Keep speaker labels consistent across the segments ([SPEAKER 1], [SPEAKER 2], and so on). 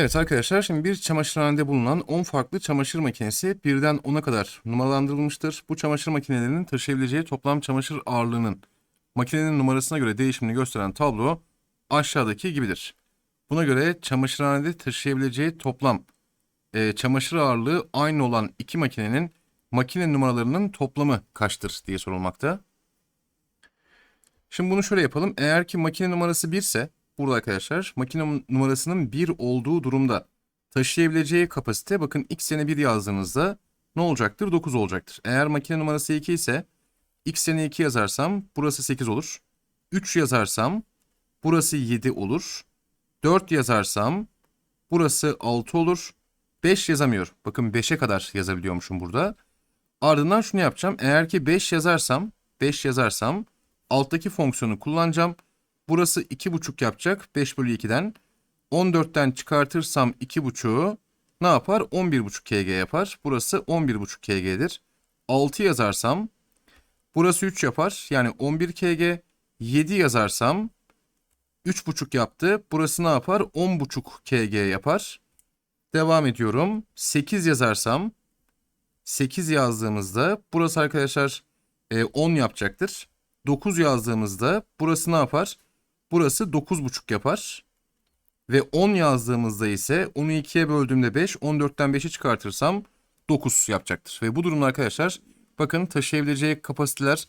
[SPEAKER 1] Evet arkadaşlar şimdi bir çamaşırhanede bulunan 10 farklı çamaşır makinesi birden 10'a kadar numaralandırılmıştır. Bu çamaşır makinelerinin taşıyabileceği toplam çamaşır ağırlığının makinenin numarasına göre değişimini gösteren tablo aşağıdaki gibidir. Buna göre çamaşırhanede taşıyabileceği toplam e, çamaşır ağırlığı aynı olan iki makinenin makine numaralarının toplamı kaçtır diye sorulmakta. Şimdi bunu şöyle yapalım. Eğer ki makine numarası 1 ise burada arkadaşlar makine numarasının 1 olduğu durumda taşıyabileceği kapasite bakın x yerine 1 yazdığınızda ne olacaktır? 9 olacaktır. Eğer makine numarası 2 ise x yerine 2 yazarsam burası 8 olur. 3 yazarsam burası 7 olur. 4 yazarsam burası 6 olur. 5 yazamıyor. Bakın 5'e kadar yazabiliyormuşum burada. Ardından şunu yapacağım. Eğer ki 5 yazarsam, 5 yazarsam alttaki fonksiyonu kullanacağım. Burası 2,5 yapacak 5 bölü 2'den. 14'ten çıkartırsam 2,5'u ne yapar? 11,5 kg yapar. Burası 11,5 kg'dir. 6 yazarsam burası 3 yapar. Yani 11 kg. 7 yazarsam 3,5 yaptı. Burası ne yapar? 10,5 kg yapar. Devam ediyorum. 8 yazarsam 8 yazdığımızda burası arkadaşlar e, 10 yapacaktır. 9 yazdığımızda burası ne yapar? Burası 9,5 yapar. Ve 10 yazdığımızda ise 10'u 2'ye böldüğümde 5, 14'ten 5'i çıkartırsam 9 yapacaktır. Ve bu durumda arkadaşlar bakın taşıyabileceği kapasiteler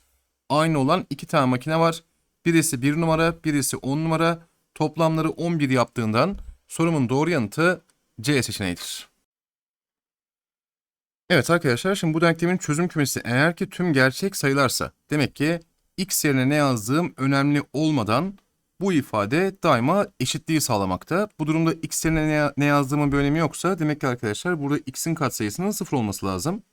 [SPEAKER 1] aynı olan iki tane makine var. Birisi 1 numara, birisi 10 numara. Toplamları 11 yaptığından sorumun doğru yanıtı C seçeneğidir. Evet arkadaşlar şimdi bu denklemin çözüm kümesi eğer ki tüm gerçek sayılarsa demek ki x yerine ne yazdığım önemli olmadan bu ifade daima eşitliği sağlamakta. Bu durumda x yerine ne, yazdığımın bir önemi yoksa demek ki arkadaşlar burada x'in katsayısının sıfır olması lazım.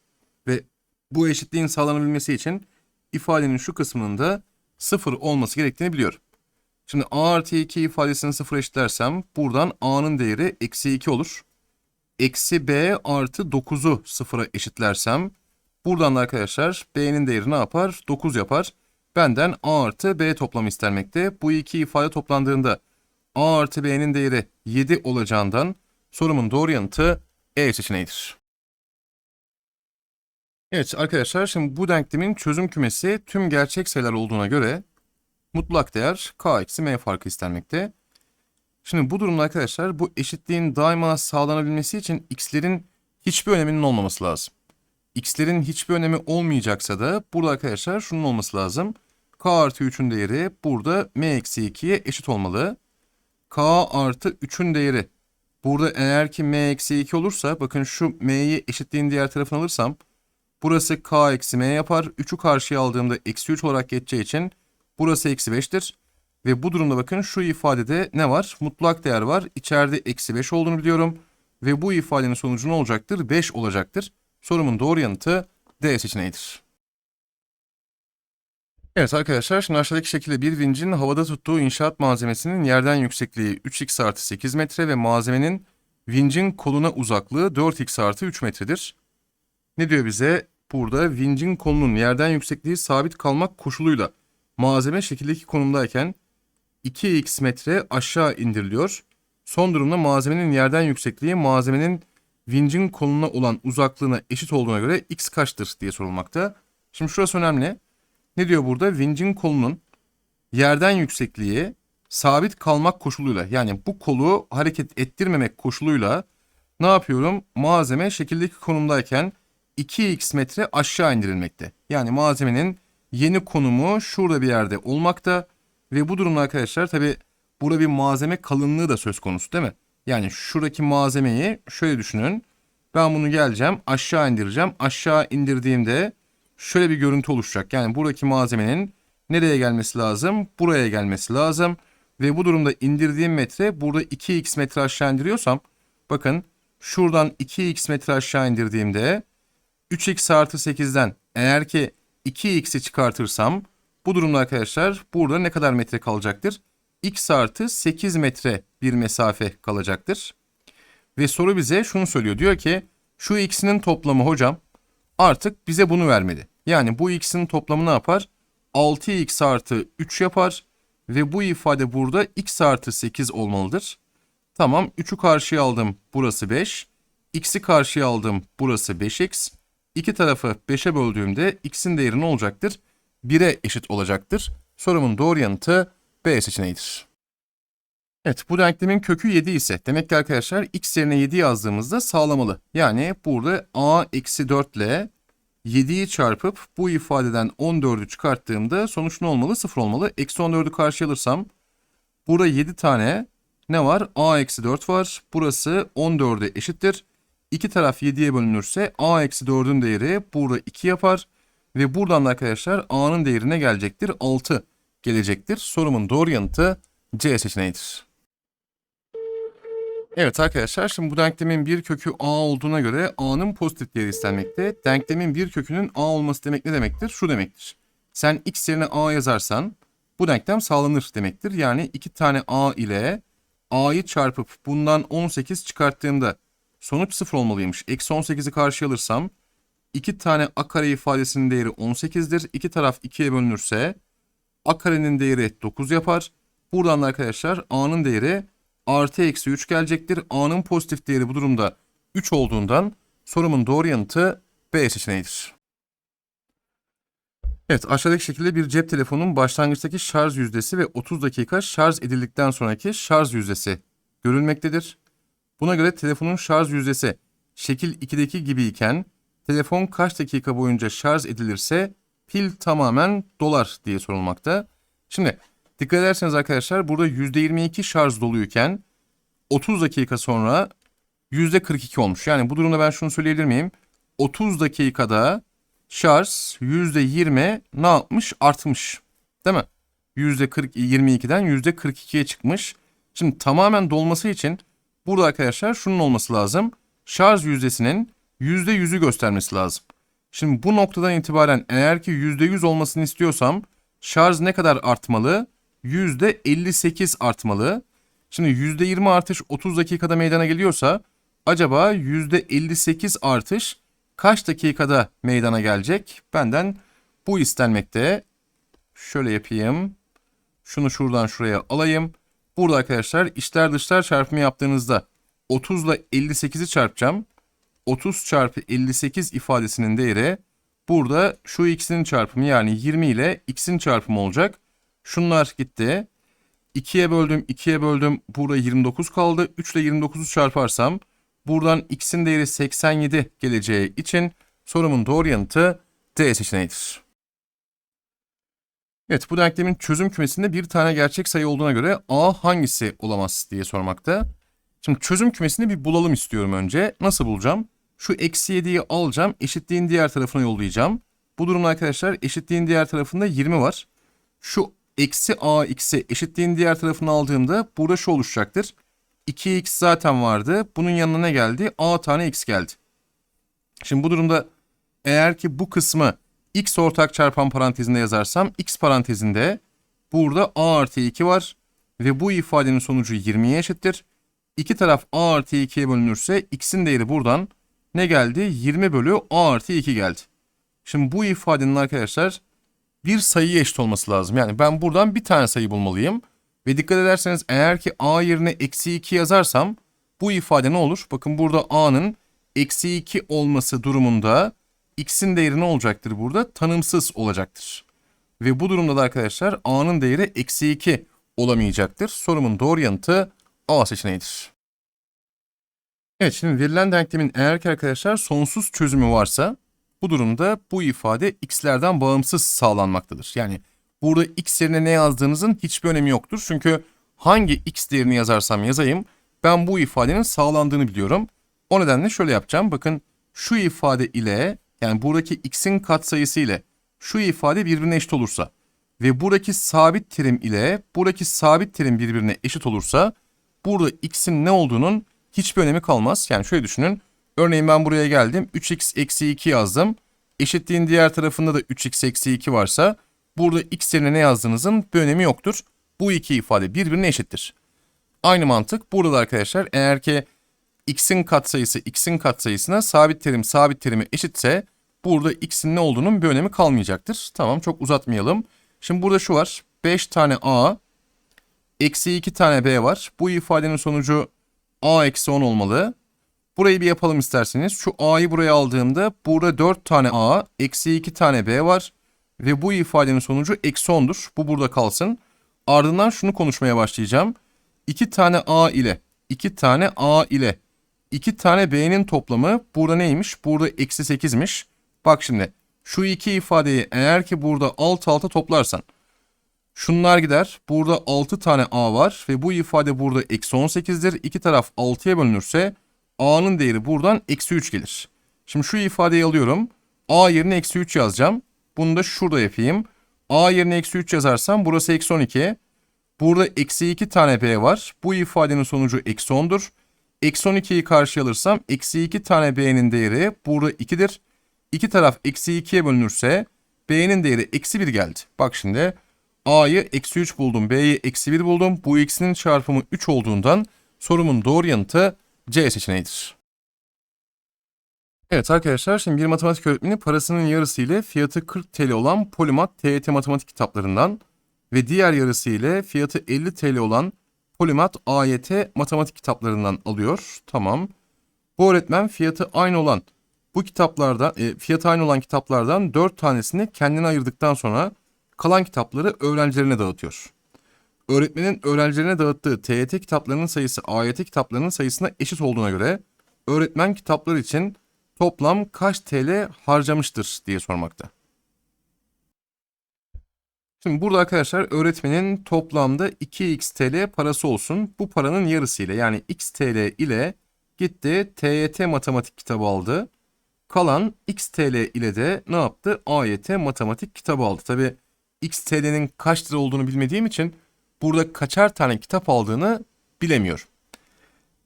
[SPEAKER 1] Ve bu eşitliğin sağlanabilmesi için ifadenin şu kısmının da sıfır olması gerektiğini biliyorum. Şimdi a artı 2 ifadesini sıfır eşitlersem buradan a'nın değeri eksi 2 olur. Eksi b artı 9'u sıfıra eşitlersem buradan da arkadaşlar b'nin değeri ne yapar? 9 yapar. Benden a artı b toplam istenmekte. Bu iki ifade toplandığında a artı b'nin değeri 7 olacağından sorumun doğru yanıtı E seçeneğidir. Evet arkadaşlar şimdi bu denklemin çözüm kümesi tüm gerçek sayılar olduğuna göre mutlak değer k eksi m farkı istenmekte. Şimdi bu durumda arkadaşlar bu eşitliğin daima sağlanabilmesi için x'lerin hiçbir öneminin olmaması lazım. x'lerin hiçbir önemi olmayacaksa da burada arkadaşlar şunun olması lazım. K artı 3'ün değeri burada m eksi 2'ye eşit olmalı. k artı 3'ün değeri burada eğer ki m eksi 2 olursa bakın şu m'yi eşitliğin diğer tarafına alırsam burası k eksi m yapar. 3'ü karşıya aldığımda eksi 3 olarak geçeceği için burası eksi 5'tir. Ve bu durumda bakın şu ifadede ne var? Mutlak değer var. İçeride eksi 5 olduğunu biliyorum. Ve bu ifadenin sonucu ne olacaktır? 5 olacaktır. Sorumun doğru yanıtı D seçeneğidir. Evet arkadaşlar şimdi aşağıdaki şekilde bir vincin havada tuttuğu inşaat malzemesinin yerden yüksekliği 3x artı 8 metre ve malzemenin vincin koluna uzaklığı 4x artı 3 metredir. Ne diyor bize? Burada vincin kolunun yerden yüksekliği sabit kalmak koşuluyla malzeme şekildeki konumdayken 2x metre aşağı indiriliyor. Son durumda malzemenin yerden yüksekliği malzemenin vincin koluna olan uzaklığına eşit olduğuna göre x kaçtır diye sorulmakta. Şimdi şurası önemli. Ne diyor burada? Vincin kolunun yerden yüksekliği sabit kalmak koşuluyla yani bu kolu hareket ettirmemek koşuluyla ne yapıyorum? Malzeme şekildeki konumdayken 2x metre aşağı indirilmekte. Yani malzemenin yeni konumu şurada bir yerde olmakta. Ve bu durumda arkadaşlar tabi burada bir malzeme kalınlığı da söz konusu değil mi? Yani şuradaki malzemeyi şöyle düşünün. Ben bunu geleceğim aşağı indireceğim. Aşağı indirdiğimde şöyle bir görüntü oluşacak. Yani buradaki malzemenin nereye gelmesi lazım? Buraya gelmesi lazım. Ve bu durumda indirdiğim metre burada 2x metre aşağı indiriyorsam bakın şuradan 2x metre aşağı indirdiğimde 3x artı 8'den eğer ki 2x'i çıkartırsam bu durumda arkadaşlar burada ne kadar metre kalacaktır? x artı 8 metre bir mesafe kalacaktır. Ve soru bize şunu söylüyor. Diyor ki şu x'inin toplamı hocam artık bize bunu vermedi. Yani bu x'in toplamı ne yapar? 6x artı 3 yapar. Ve bu ifade burada x artı 8 olmalıdır. Tamam 3'ü karşıya aldım burası 5. X'i karşıya aldım burası 5x. İki tarafı 5'e böldüğümde x'in değeri ne olacaktır? 1'e eşit olacaktır. Sorumun doğru yanıtı B seçeneğidir. Evet bu denklemin kökü 7 ise demek ki arkadaşlar x yerine 7 yazdığımızda sağlamalı. Yani burada a eksi 4 ile 7'yi çarpıp bu ifadeden 14'ü çıkarttığımda sonuç ne olmalı? 0 olmalı. Eksi 14'ü karşıya alırsam burada 7 tane ne var? a eksi 4 var. Burası 14'e eşittir. İki taraf 7'ye bölünürse a eksi 4'ün değeri burada 2 yapar. Ve buradan da arkadaşlar a'nın değeri ne gelecektir? 6 gelecektir. Sorumun doğru yanıtı C seçeneğidir. Evet arkadaşlar şimdi bu denklemin bir kökü a olduğuna göre a'nın pozitif değeri istenmekte. Denklemin bir kökünün a olması demek ne demektir? Şu demektir. Sen x yerine a yazarsan bu denklem sağlanır demektir. Yani iki tane a ile a'yı çarpıp bundan 18 çıkarttığımda sonuç 0 olmalıymış. Eksi 18'i karşıya alırsam 2 tane a kare ifadesinin değeri 18'dir. İki taraf 2'ye bölünürse a karenin değeri 9 yapar. Buradan da arkadaşlar a'nın değeri artı eksi 3 gelecektir. A'nın pozitif değeri bu durumda 3 olduğundan sorumun doğru yanıtı B seçeneğidir. Evet aşağıdaki şekilde bir cep telefonunun başlangıçtaki şarj yüzdesi ve 30 dakika şarj edildikten sonraki şarj yüzdesi görülmektedir. Buna göre telefonun şarj yüzdesi şekil 2'deki gibi iken telefon kaç dakika boyunca şarj edilirse pil tamamen dolar diye sorulmakta. Şimdi dikkat ederseniz arkadaşlar burada %22 şarj doluyken 30 dakika sonra %42 olmuş. Yani bu durumda ben şunu söyleyebilir miyim? 30 dakikada şarj %20 ne yapmış? Artmış. Değil mi? %22'den %42'ye çıkmış. Şimdi tamamen dolması için burada arkadaşlar şunun olması lazım. Şarj yüzdesinin %100'ü göstermesi lazım. Şimdi bu noktadan itibaren eğer ki %100 olmasını istiyorsam şarj ne kadar artmalı? %58 artmalı. Şimdi %20 artış 30 dakikada meydana geliyorsa acaba %58 artış kaç dakikada meydana gelecek? Benden bu istenmekte. Şöyle yapayım. Şunu şuradan şuraya alayım. Burada arkadaşlar içler dışlar çarpımı yaptığınızda 30 ile 58'i çarpacağım. 30 çarpı 58 ifadesinin değeri burada şu x'in çarpımı yani 20 ile x'in çarpımı olacak. Şunlar gitti. 2'ye böldüm, 2'ye böldüm. Burada 29 kaldı. 3 ile 29'u çarparsam buradan x'in değeri 87 geleceği için sorumun doğru yanıtı D seçeneğidir. Evet bu denklemin çözüm kümesinde bir tane gerçek sayı olduğuna göre A hangisi olamaz diye sormakta. Şimdi çözüm kümesini bir bulalım istiyorum önce. Nasıl bulacağım? Şu eksi 7'yi alacağım. Eşitliğin diğer tarafına yollayacağım. Bu durumda arkadaşlar eşitliğin diğer tarafında 20 var. Şu eksi a x'i eşitliğin diğer tarafını aldığımda burada şu oluşacaktır. 2x zaten vardı. Bunun yanına ne geldi? a tane x geldi. Şimdi bu durumda eğer ki bu kısmı x ortak çarpan parantezinde yazarsam x parantezinde burada a artı 2 var. Ve bu ifadenin sonucu 20'ye eşittir. İki taraf a artı 2'ye bölünürse x'in değeri buradan ne geldi? 20 bölü a artı 2 geldi. Şimdi bu ifadenin arkadaşlar bir sayıya eşit olması lazım. Yani ben buradan bir tane sayı bulmalıyım. Ve dikkat ederseniz eğer ki a yerine eksi 2 yazarsam bu ifade ne olur? Bakın burada a'nın eksi 2 olması durumunda x'in değeri ne olacaktır burada? Tanımsız olacaktır. Ve bu durumda da arkadaşlar a'nın değeri eksi 2 olamayacaktır. Sorumun doğru yanıtı A seçeneğidir. Evet şimdi verilen denklemin eğer ki arkadaşlar sonsuz çözümü varsa bu durumda bu ifade x'lerden bağımsız sağlanmaktadır. Yani burada x yerine ne yazdığınızın hiçbir önemi yoktur. Çünkü hangi x değerini yazarsam yazayım ben bu ifadenin sağlandığını biliyorum. O nedenle şöyle yapacağım. Bakın şu ifade ile yani buradaki x'in katsayısı ile şu ifade birbirine eşit olursa ve buradaki sabit terim ile buradaki sabit terim birbirine eşit olursa burada x'in ne olduğunun hiçbir önemi kalmaz. Yani şöyle düşünün. Örneğin ben buraya geldim. 3x eksi 2 yazdım. Eşitliğin diğer tarafında da 3x eksi 2 varsa burada x yerine ne yazdığınızın bir önemi yoktur. Bu iki ifade birbirine eşittir. Aynı mantık burada da arkadaşlar eğer ki x'in katsayısı x'in katsayısına sabit terim sabit terimi eşitse burada x'in ne olduğunun bir önemi kalmayacaktır. Tamam çok uzatmayalım. Şimdi burada şu var. 5 tane a eksi 2 tane b var. Bu ifadenin sonucu A eksi 10 olmalı. Burayı bir yapalım isterseniz. Şu A'yı buraya aldığımda burada 4 tane A, eksi 2 tane B var. Ve bu ifadenin sonucu eksi 10'dur. Bu burada kalsın. Ardından şunu konuşmaya başlayacağım. 2 tane A ile 2 tane A ile 2 tane B'nin toplamı burada neymiş? Burada eksi 8'miş. Bak şimdi şu iki ifadeyi eğer ki burada alt alta toplarsan şunlar gider. Burada 6 tane A var ve bu ifade burada eksi 18'dir. İki taraf 6'ya bölünürse A'nın değeri buradan eksi 3 gelir. Şimdi şu ifadeyi alıyorum. A yerine eksi 3 yazacağım. Bunu da şurada yapayım. A yerine eksi 3 yazarsam burası eksi 12. Burada eksi 2 tane B var. Bu ifadenin sonucu eksi 10'dur. Eksi 12'yi karşıya alırsam eksi 2 tane B'nin değeri burada 2'dir. İki taraf eksi 2'ye bölünürse B'nin değeri eksi 1 geldi. Bak şimdi A'yı eksi 3 buldum. B'yi eksi 1 buldum. Bu ikisinin çarpımı 3 olduğundan sorumun doğru yanıtı C seçeneğidir. Evet arkadaşlar şimdi bir matematik öğretmeni parasının yarısı ile fiyatı 40 TL olan Polimat TYT matematik kitaplarından ve diğer yarısı ile fiyatı 50 TL olan Polimat AYT matematik kitaplarından alıyor. Tamam. Bu öğretmen fiyatı aynı olan bu kitaplardan, e, fiyatı aynı olan kitaplardan 4 tanesini kendine ayırdıktan sonra kalan kitapları öğrencilerine dağıtıyor. Öğretmenin öğrencilerine dağıttığı TYT kitaplarının sayısı AYT kitaplarının sayısına eşit olduğuna göre öğretmen kitaplar için toplam kaç TL harcamıştır diye sormakta. Şimdi burada arkadaşlar öğretmenin toplamda 2x TL parası olsun. Bu paranın yarısı ile yani x TL ile gitti TYT matematik kitabı aldı. Kalan x TL ile de ne yaptı? AYT matematik kitabı aldı. Tabi x TL'nin kaç lira olduğunu bilmediğim için burada kaçar tane kitap aldığını bilemiyorum.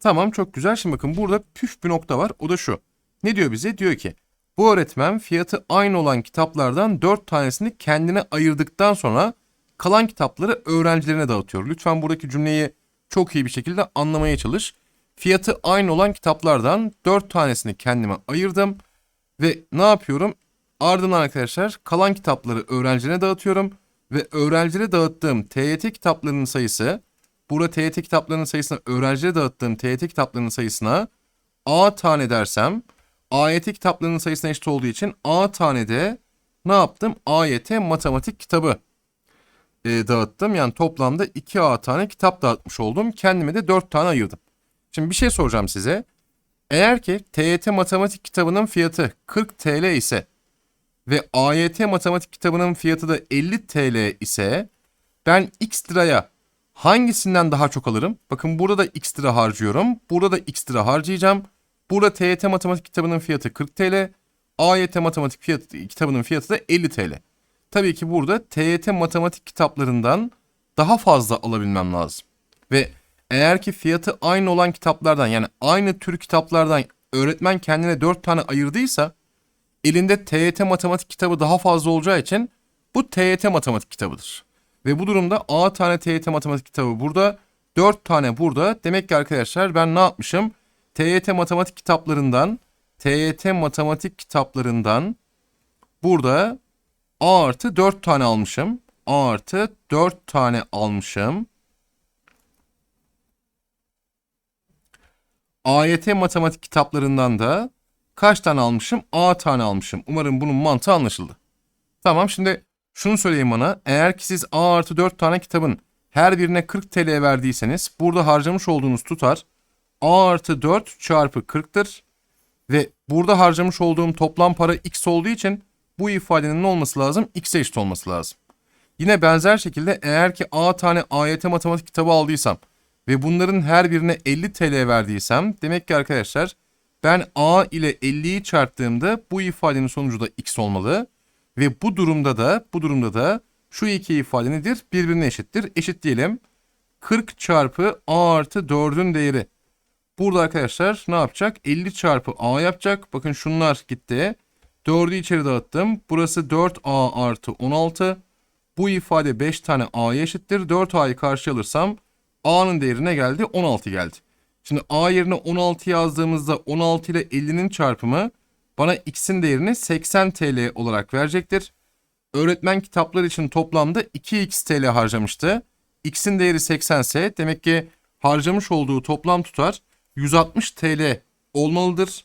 [SPEAKER 1] Tamam çok güzel. Şimdi bakın burada püf bir nokta var. O da şu. Ne diyor bize? Diyor ki bu öğretmen fiyatı aynı olan kitaplardan 4 tanesini kendine ayırdıktan sonra kalan kitapları öğrencilerine dağıtıyor. Lütfen buradaki cümleyi çok iyi bir şekilde anlamaya çalış. Fiyatı aynı olan kitaplardan 4 tanesini kendime ayırdım ve ne yapıyorum? Ardından arkadaşlar kalan kitapları öğrencilere dağıtıyorum ve öğrencilere dağıttığım TYT kitaplarının sayısı burada TYT kitaplarının sayısına öğrencilere dağıttığım TYT kitaplarının sayısına A tane dersem AYT kitaplarının sayısına eşit olduğu için A tane de ne yaptım? AYT matematik kitabı e, dağıttım. Yani toplamda 2A tane kitap dağıtmış oldum. Kendime de 4 tane ayırdım. Şimdi bir şey soracağım size. Eğer ki TYT matematik kitabının fiyatı 40 TL ise ve AYT matematik kitabının fiyatı da 50 TL ise ben x liraya hangisinden daha çok alırım? Bakın burada da x lira harcıyorum. Burada da x lira harcayacağım. Burada TYT matematik kitabının fiyatı 40 TL. AYT matematik fiyatı, kitabının fiyatı da 50 TL. Tabii ki burada TYT matematik kitaplarından daha fazla alabilmem lazım. Ve eğer ki fiyatı aynı olan kitaplardan yani aynı tür kitaplardan öğretmen kendine 4 tane ayırdıysa elinde TYT matematik kitabı daha fazla olacağı için bu TYT matematik kitabıdır. Ve bu durumda A tane TYT matematik kitabı burada, 4 tane burada. Demek ki arkadaşlar ben ne yapmışım? TYT matematik kitaplarından TYT matematik kitaplarından burada A artı 4 tane almışım. A artı 4 tane almışım. AYT matematik kitaplarından da kaç tane almışım? A tane almışım. Umarım bunun mantığı anlaşıldı. Tamam şimdi şunu söyleyin bana. Eğer ki siz A artı 4 tane kitabın her birine 40 TL verdiyseniz burada harcamış olduğunuz tutar A artı 4 çarpı 40'tır. Ve burada harcamış olduğum toplam para x olduğu için bu ifadenin ne olması lazım? x'e eşit olması lazım. Yine benzer şekilde eğer ki A tane AYT matematik kitabı aldıysam ve bunların her birine 50 TL verdiysem demek ki arkadaşlar ben A ile 50'yi çarptığımda bu ifadenin sonucu da x olmalı. Ve bu durumda da bu durumda da şu iki ifade nedir? Birbirine eşittir. Eşit diyelim. 40 çarpı A artı 4'ün değeri. Burada arkadaşlar ne yapacak? 50 çarpı A yapacak. Bakın şunlar gitti. 4'ü içeri dağıttım. Burası 4A artı 16. Bu ifade 5 tane A'ya eşittir. 4A'yı karşı alırsam A'nın değerine geldi? 16 geldi. Şimdi A yerine 16 yazdığımızda 16 ile 50'nin çarpımı bana x'in değerini 80 TL olarak verecektir. Öğretmen kitaplar için toplamda 2x TL harcamıştı. X'in değeri 80 ise demek ki harcamış olduğu toplam tutar 160 TL olmalıdır.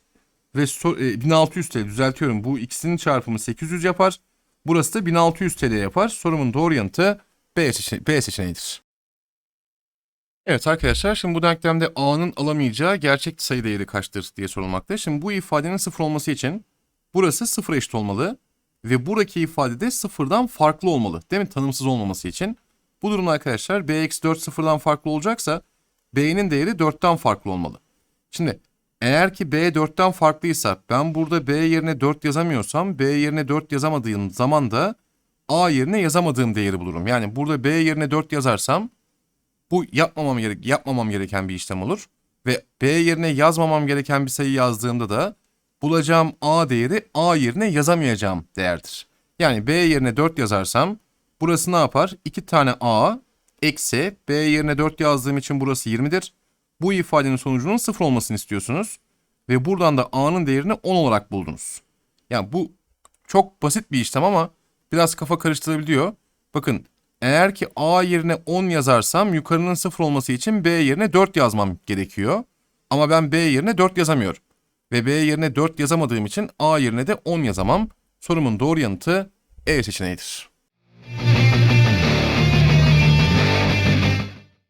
[SPEAKER 1] Ve so- e, 1600 TL düzeltiyorum. Bu ikisinin çarpımı 800 yapar. Burası da 1600 TL yapar. Sorumun doğru yanıtı B, seçe- B seçeneğidir. Evet arkadaşlar şimdi bu denklemde A'nın alamayacağı gerçek sayı değeri kaçtır diye sorulmakta. Şimdi bu ifadenin sıfır olması için burası sıfır eşit olmalı. Ve buradaki ifade de sıfırdan farklı olmalı. Değil mi? Tanımsız olmaması için. Bu durumda arkadaşlar b-4 sıfırdan farklı olacaksa b'nin değeri 4'ten farklı olmalı. Şimdi eğer ki b 4'ten farklıysa ben burada b yerine 4 yazamıyorsam b yerine 4 yazamadığım zaman da a yerine yazamadığım değeri bulurum. Yani burada b yerine 4 yazarsam bu yapmamam, gerek yapmamam gereken bir işlem olur. Ve b yerine yazmamam gereken bir sayı yazdığımda da bulacağım a değeri a yerine yazamayacağım değerdir. Yani b yerine 4 yazarsam burası ne yapar? 2 tane a eksi b yerine 4 yazdığım için burası 20'dir. Bu ifadenin sonucunun 0 olmasını istiyorsunuz. Ve buradan da a'nın değerini 10 olarak buldunuz. Yani bu çok basit bir işlem ama biraz kafa karıştırabiliyor. Bakın eğer ki a yerine 10 yazarsam yukarının 0 olması için b yerine 4 yazmam gerekiyor. Ama ben b yerine 4 yazamıyorum. Ve b yerine 4 yazamadığım için a yerine de 10 yazamam. Sorumun doğru yanıtı E seçeneğidir.